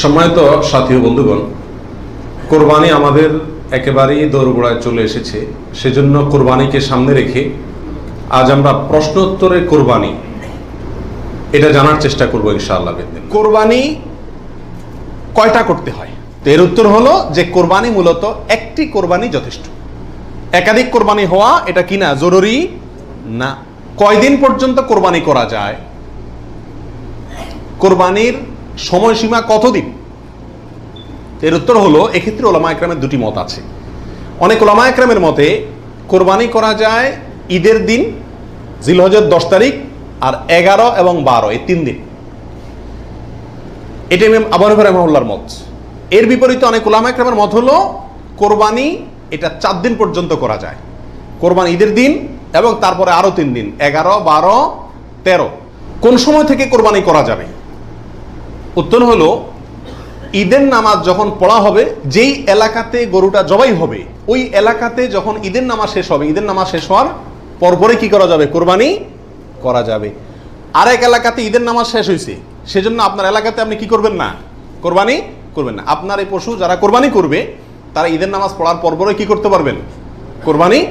সম্মানিত সাথী বন্ধুগণ, কোরবানি আমাদের একেবারেই দোরগোড়ায় চলে এসেছে। সেজন্য কোরবানিকে সামনে রেখে আজ আমরা প্রশ্নোত্তরে কোরবানি, এটা জানার চেষ্টা করব ইনশাআল্লাহ কোরবানি কয়টা করতে হয়? তো এর উত্তর হলো যে কোরবানি মূলত একটি কোরবানি যথেষ্ট। একাধিক কোরবানি হওয়া এটা কি না জরুরি না? কয়দিন পর্যন্ত কোরবানি করা যায়? কোরবানির সময়সীমা কতদিন? এর উত্তর হলো, এক্ষেত্রে ওলামা একরামের দুটি মত আছে। অনেক ওলামা একরামের মতে, কোরবানি করা যায় ঈদের দিন জিলহজের দশ তারিখ আর এগারো এবং বারো, এই তিন দিন। এটা ইমাম আবু হানিফা রহমাহুল্লাহর মত। এর বিপরীতে অনেক ওলামা একরামের মত হলো, কোরবানি এটা চার দিন পর্যন্ত করা যায়। কোরবানি ঈদের দিন এবং তারপরে আরও তিন দিন, এগারো, বারো, তেরো। কোন সময় থেকে কোরবানি করা যাবে? উত্তর হলো, ঈদের নামাজ যখন পড়া হবে, যেই এলাকাতে গরুটা জবাই হবে, ওই এলাকাতে যখন ঈদের নামাজ শেষ হবে, ঈদের নামাজ শেষ হওয়ার পরপরে কি করা যাবে? কোরবানি করা যাবে। আরেক এলাকাতে ঈদের নামাজ শেষ হয়েছে সেজন্য আপনার এলাকাতে আপনি কি করবেন না? কোরবানি করবেন না। আপনার এই পশু যারা কোরবানি করবে, তারা ঈদের নামাজ পড়ার পরপরে কি করতে পারবেন? কোরবানি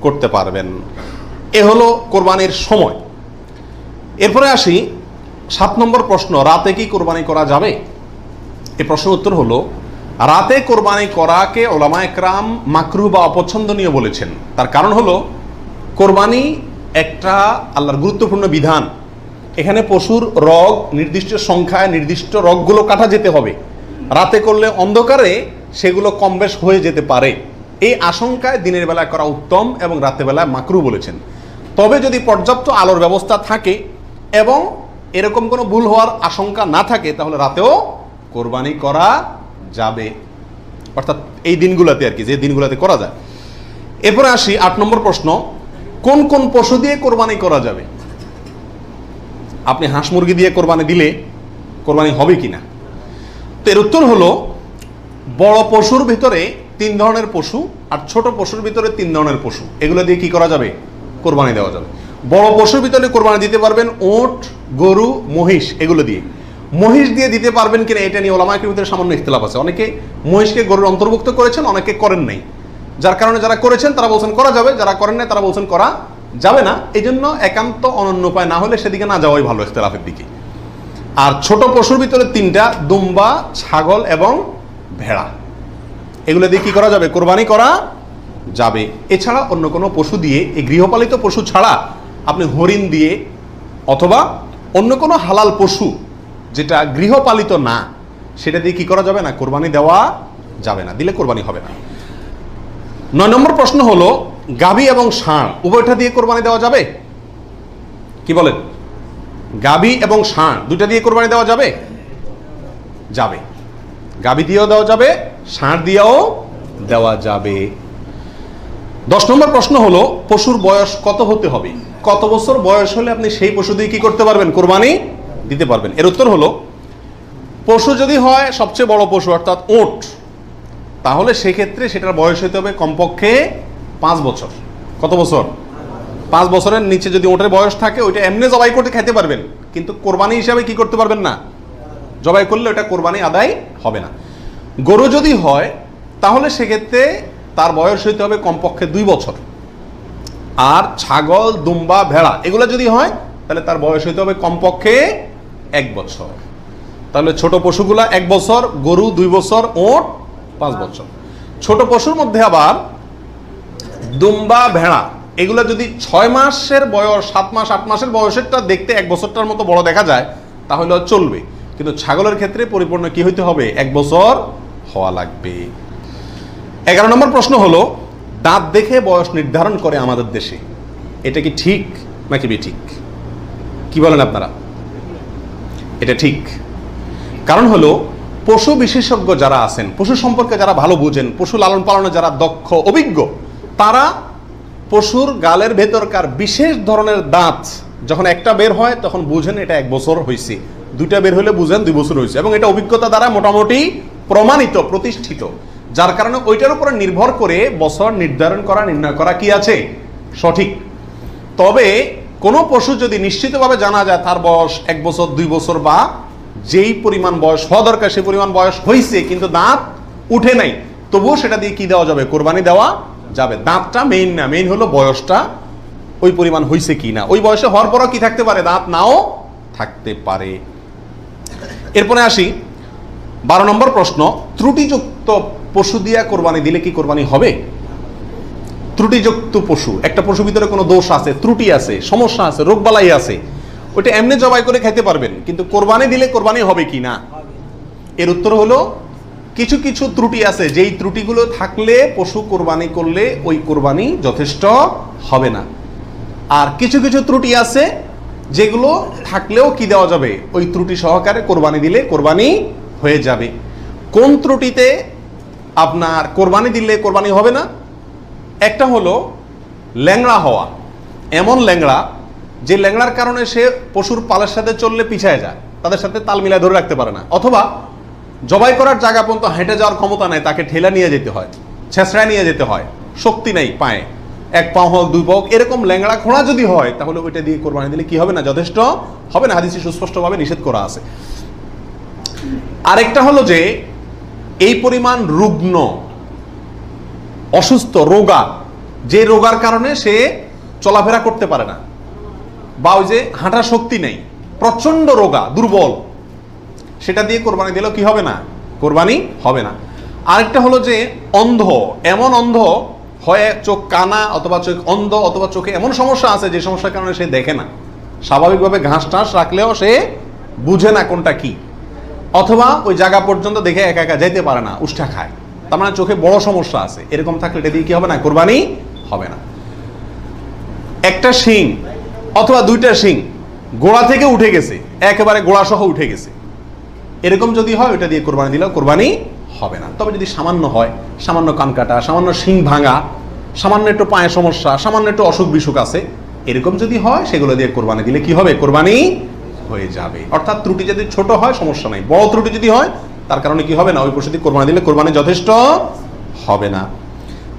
করতে পারবেন। এ হলো কোরবানির সময়। এরপরে আসি সাত নম্বর প্রশ্ন, রাতে কি কোরবানি করা যাবে? এই প্রশ্নের উত্তর হলো, রাতে কোরবানি করাকে ওলামা একরাম মাকরু বা অপছন্দনীয় বলেছেন। তার কারণ হলো, কোরবানি একটা আল্লাহর গুরুত্বপূর্ণ বিধান। এখানে পশুর রগ, নির্দিষ্ট সংখ্যায় নির্দিষ্ট রগগুলো কাটা যেতে হবে। রাতে করলে অন্ধকারে সেগুলো কম বেশ হয়ে যেতে পারে। এই আশঙ্কায় দিনের বেলায় করা উত্তম এবং রাতের বেলায় মাকরু বলেছেন। তবে যদি পর্যাপ্ত আলোর ব্যবস্থা থাকে এবং এরকম কোনো ভুল হওয়ার আশঙ্কা না থাকে, তাহলে রাতেও কোরবানি করা যাবে। অর্থাৎ এই দিনগুলোতে আর কি, যে দিনগুলোতে করা যায়। এরপরে আসি, আট নম্বর প্রশ্ন, কোন কোন পশু দিয়ে কোরবানি করা যাবে? আপনি হাঁস মুরগি দিয়ে কোরবানি দিলে কোরবানি হবে কিনা? তো এর উত্তর হলো, বড় পশুর ভিতরে তিন ধরনের পশু আর ছোট পশুর ভিতরে তিন ধরনের পশু। এগুলো দিয়ে কি করা যাবে? কোরবানি দেওয়া যাবে। বড় পশুর ভিতরে কোরবানি দিতে পারবেন ওট গরু, মহিষ, এগুলো দিয়ে। মহিষ দিয়ে দিতে পারবেন কিনা এটা নিয়ে ওলামাকের ভিতরে সামান্য ইখতলাফ আছে। অনেকে মহিষকে গরুর অন্তর্ভুক্ত করেছেন, অনেকে করেন নাই। যার কারণে যারা করেছেন, তারা বলছেন করা যাবে, যারা করেন নাই, তারা বলছেন করা যাবে না। এই জন্য একান্ত অনন্য উপায় না হলে সেদিকে না যাওয়াই ভালো ইখতলাফের দিকে। আর ছোট পশুর ভিতরে তিনটা, দুম্বা, ছাগল এবং ভেড়া। এগুলো দিয়ে কি করা যাবে? কোরবানি করা যাবে। এছাড়া অন্য কোনো পশু দিয়ে, এই গৃহপালিত পশু ছাড়া আপনি হরিণ দিয়ে অথবা অন্য কোনো হালাল পশু যেটা গৃহপালিত না, সেটা দিয়ে কি করা যাবে না? কোরবানি দেওয়া যাবে না, দিলে কোরবানি হবে না। নয় নম্বর প্রশ্ন হলো গাভী এবং ষাঁড় উভয়টা দিয়ে কোরবানি দেওয়া যাবে? কি বলেন? গাভী এবং ষাঁড় দুটা দিয়ে কোরবানি দেওয়া যাবে? যাবে। গাভী দিয়েও দেওয়া যাবে, ষাঁড় দিয়েও দেওয়া যাবে। দশ নম্বর প্রশ্ন হলো, পশুর বয়স কত হতে হবে? কত বছর বয়স হলে আপনি সেই পশু দিয়ে কি করতে পারবেন? কোরবানি দিতে পারবেন। এর উত্তর হলো, পশু যদি হয় সবচেয়ে বড় পশু, অর্থাৎ ওট, তাহলে সেক্ষেত্রে সেটার বয়স হতে হবে কমপক্ষে পাঁচ বছর। কত বছর? পাঁচ বছরের নিচে যদি ওটের বয়স থাকে, ওইটা এমনি জবাই করতে খেতে পারবেন। কিন্তু কোরবানি হিসাবে কি করতে পারবেন না? জবাই করলে ওটা কোরবানি আদায় হবে না। গরু যদি হয়, তাহলে সেক্ষেত্রে তার বয়স হইতে হবে কমপক্ষে দুই বছর। আর ছাগল, দুম্বা, ভেড়া, এগুলো যদি হয়, তাহলে তার বয়স হইতে হবে কমপক্ষে এক বছর। তাহলে ছোট পশুগুলা এক বছর, গরু দুই বছর, ওট পাঁচ বছর। ছোট পশুর মধ্যে আবার দুম্বা, ভেড়া, এগুলো যদি ছয় মাসের বয়স, সাত মাস, আট মাসের বয়সেরটা দেখতে এক বছরটার মতো বড় দেখা যায়, তাহলে চলবে। কিন্তু ছাগলের ক্ষেত্রে পরিপূর্ণ কি হইতে হবে? এক বছর হওয়া লাগবে। এগারো নম্বর প্রশ্ন হলো দাঁত দেখে বয়স নির্ধারণ করে আমাদের দেশে। এটা কি ঠিক নাকি বি ঠিক কি বলেন আপনারা? এটা ঠিক। কারণ হলো, পশু বিশেষজ্ঞ যারা আছেন, পশু সম্পর্কে যারা ভালো বুঝেন, পশু লালন পালনে যারা দক্ষ, অভিজ্ঞ, তারা পশুর গালের ভেতরকার বিশেষ ধরনের দাঁত যখন একটা বের হয়, তখন বুঝেন এটা এক বছর হয়েছে দুইটা বের হলে বুঝেন দুই বছর হয়েছে এবং এটা অভিজ্ঞতা দ্বারা মোটামুটি প্রমাণিত, প্রতিষ্ঠিত। যার কারণে ওইটার উপরে নির্ভর করে বছর নির্ধারণ করা, নির্ণয় করা কি আছে? সঠিক। তবে কোনো পশু যদি নিশ্চিতভাবে জানা যায় তার বয়স এক বছর, দুই বছর বা যেই পরিমাণ বয়স, হওয়া দরকার সেই পরিমাণ বয়স হয়েছে কিন্তু দাঁত উঠে নাই, তবুও সেটা দিয়ে কি দেওয়া যাবে? কোরবানি দেওয়া যাবে। দাঁতটা মেইন না মেইন হলো বয়সটা, ওই পরিমাণ হয়েছে কি না। ওই বয়সে হওয়ার পরও কি থাকতে পারে? দাঁত নাও থাকতে পারে। এরপরে আসি। বারো নম্বর প্রশ্ন, ত্রুটিযুক্ত পশু দিয়া কোরবানি দিলে কি কোরবানি হবে? ত্রুটিযুক্ত পশু, একটা পশু ভিতরে কোনো দোষ আছে, ত্রুটি আছে, সমস্যা আছে, রোগবালাই আছে, ওইটা এমনি জবাই করে খাইতে পারবেন, কিন্তু কোরবানি দিলে কোরবানি হবে কি না? এর উত্তর হলো, কিছু কিছু ত্রুটি আছে, যেই ত্রুটিগুলো থাকলে পশু কোরবানি করলে ওই কোরবানি যথেষ্ট হবে না। আর কিছু কিছু ত্রুটি আছে, যেগুলো থাকলেও কি দেওয়া যাবে? ওই ত্রুটি সহকারে কোরবানি দিলে কোরবানি হয়ে যাবে। কোন ত্রুটিতে আপনার কোরবানি দিলে কোরবানি হবে না? একটা হলো ল্যাংড়া হওয়া। এমন ল্যাংড়া যে ল্যাংড়ার কারণে সে পশুর পালের সাথে চললে পিছায় যায়, তাদের সাথে তাল মিলায় ধরে রাখতে পারে না। অথবা জবাই করার জায়গা পর্যন্ত হেঁটে যাওয়ার ক্ষমতা নেই, তাকে ঠেলা নিয়ে যেতে হয়, ছেঁচড়ায় নিয়ে যেতে হয়, শক্তি নেই পায়ে। এক পাও হোক, দুই পাও এরকম ল্যাংড়া খোঁড়া যদি হয়, তাহলে ওইটা দিয়ে কোরবানি দিলে কি হবে না? যথেষ্ট হবে না। হাদিসে সুস্পষ্টভাবে নিষেধ করা আছে। আরেকটা হলো যে, এই পরিমাণ রুগ্ন, অসুস্থ, রোগা, যে রোগার কারণে সে চলাফেরা করতে পারে না বা ওই যে হাঁটার শক্তি নেই প্রচণ্ড রোগা, দুর্বল, সেটা দিয়ে কোরবানি দিলেও কি হবে না? কোরবানি হবে না। আরেকটা হলো যে, অন্ধ, এমন অন্ধ হয় চোখ কানা অথবা চোখ অন্ধ অথবা চোখে এমন সমস্যা আছে যে সমস্যার কারণে সে দেখে না। স্বাভাবিকভাবে ঘাস টাস রাখলেও সে বুঝে না কোনটা কি। অথবা ওই জায়গা পর্যন্ত দেখে একা একা যেতে পারে না, উষ্ঠা খায়। তার মানে চোখে বড় সমস্যা আছে। এরকম থাকলে এটা দিয়ে কি হবে না? কোরবানি হবে না। একটা শিং অথবা দুইটা শিং গোড়া থেকে উঠে গেছে, একেবারে গোড়া সহ উঠে গেছে। এরকম যদি হয় ওটা দিয়ে কোরবানি দিলেও কোরবানি হবে না। তবে যদি সামান্য হয়, সামান্য কান কাটা, সামান্য শিং ভাঙা, সামান্য একটু পায়ে সমস্যা, সামান্য একটু অসুখ বিসুখ আছে, এরকম যদি হয়, সেগুলো দিয়ে কোরবানি দিলে কি হবে? কোরবানি হয়ে যাবে। অর্থাৎ ত্রুটি যদি ছোট হয়, সমস্যা নাই। বড় ত্রুটি যদি হয়, তার কারণে কি হবে না? ওই দিয়ে কোরবানি দিলে কোরবানি যথেষ্ট হবে না।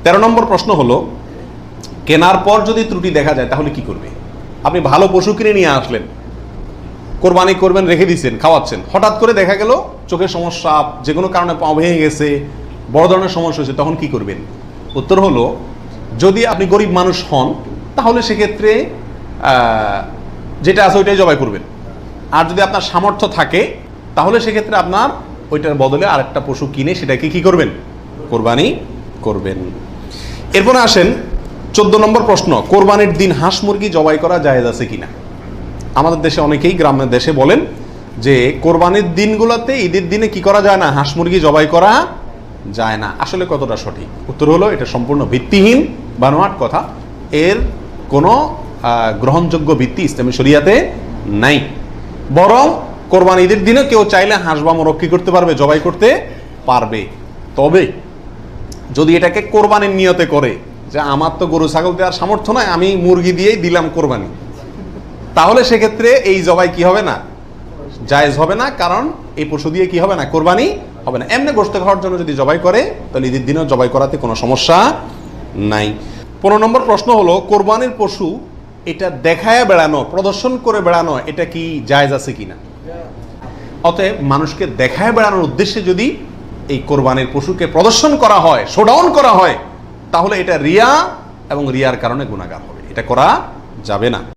তেরো নম্বর প্রশ্ন হলো, কেনার পর যদি ত্রুটি দেখা যায়, তাহলে কি করবে? আপনি ভালো পশু কিনে নিয়ে আসলেন। কোরবানি করবেন, রেখে দিচ্ছেন খাওয়াচ্ছেন। হঠাৎ করে দেখা গেল, চোখের সমস্যা, যে কোনো কারণে পা ভেঙে গেছে, বড় ধরনের সমস্যা হয়েছে, তখন কি করবেন? উত্তর হলো, যদি আপনি গরিব মানুষ হন, তাহলে সেক্ষেত্রে যেটা আছে ওইটাই জবাই করবেন। আর যদি আপনার সামর্থ্য থাকে, তাহলে সেক্ষেত্রে আপনার ওইটার বদলে আরেকটা পশু কিনে সেটাকে কি করবেন? কোরবানি করবেন। এরপরে আসেন চোদ্দ নম্বর প্রশ্ন, কোরবানির দিন হাঁস মুরগি জবাই করা জায়েজ আছে কিনা? আমাদের দেশে অনেকেই গ্রামের দেশে বলেন যে, কোরবানির দিনগুলোতে ঈদের দিনে কি করা যায় না? হাঁস মুরগি জবাই করা যায় না। আসলে কতটা সঠিক? উত্তর হলো, এটা সম্পূর্ণ ভিত্তিহীন বানোয়াট কথা। এর কোনো গ্রহণযোগ্য ভিত্তি ইসলামী শরিয়াতে নাই। বরং কোরবান ঈদের দিনে কেউ চাইলে হাঁস বা মোরগ কি করতে পারবে, জবাই করতে পারবে। তবে যদি এটাকে কোরবানির নিয়তে করে যে আমার তো গরু, ছাগল দেওয়ার সামর্থ্য নয় আমি মুরগি দিয়েই দিলাম কোরবানি, তাহলে সেক্ষেত্রে এই জবাই কি হবে না? জায়েজ হবে না, কারণ এই পশু দিয়ে কি হবে না? কোরবানি হবে না। এমনি গোস্ত খাওয়ার জন্য যদি জবাই করে, তাহলে ঈদের দিনেও জবাই করাতে কোনো সমস্যা নাই। পনেরো নম্বর প্রশ্ন হলো, কোরবানির পশু এটা দেখায় বেড়ানো, প্রদর্শন করে বেড়ানো, এটা কি জায়জ আছে কি না অতএব মানুষকে দেখায় বেড়ানোর উদ্দেশ্যে যদি এই কোরবানের পশুকে প্রদর্শন করা হয় শোডাউন করা হয়, তাহলে এটা রিয়া এবং রিয়ার কারণে গুণাগার হবে। এটা করা যাবে না।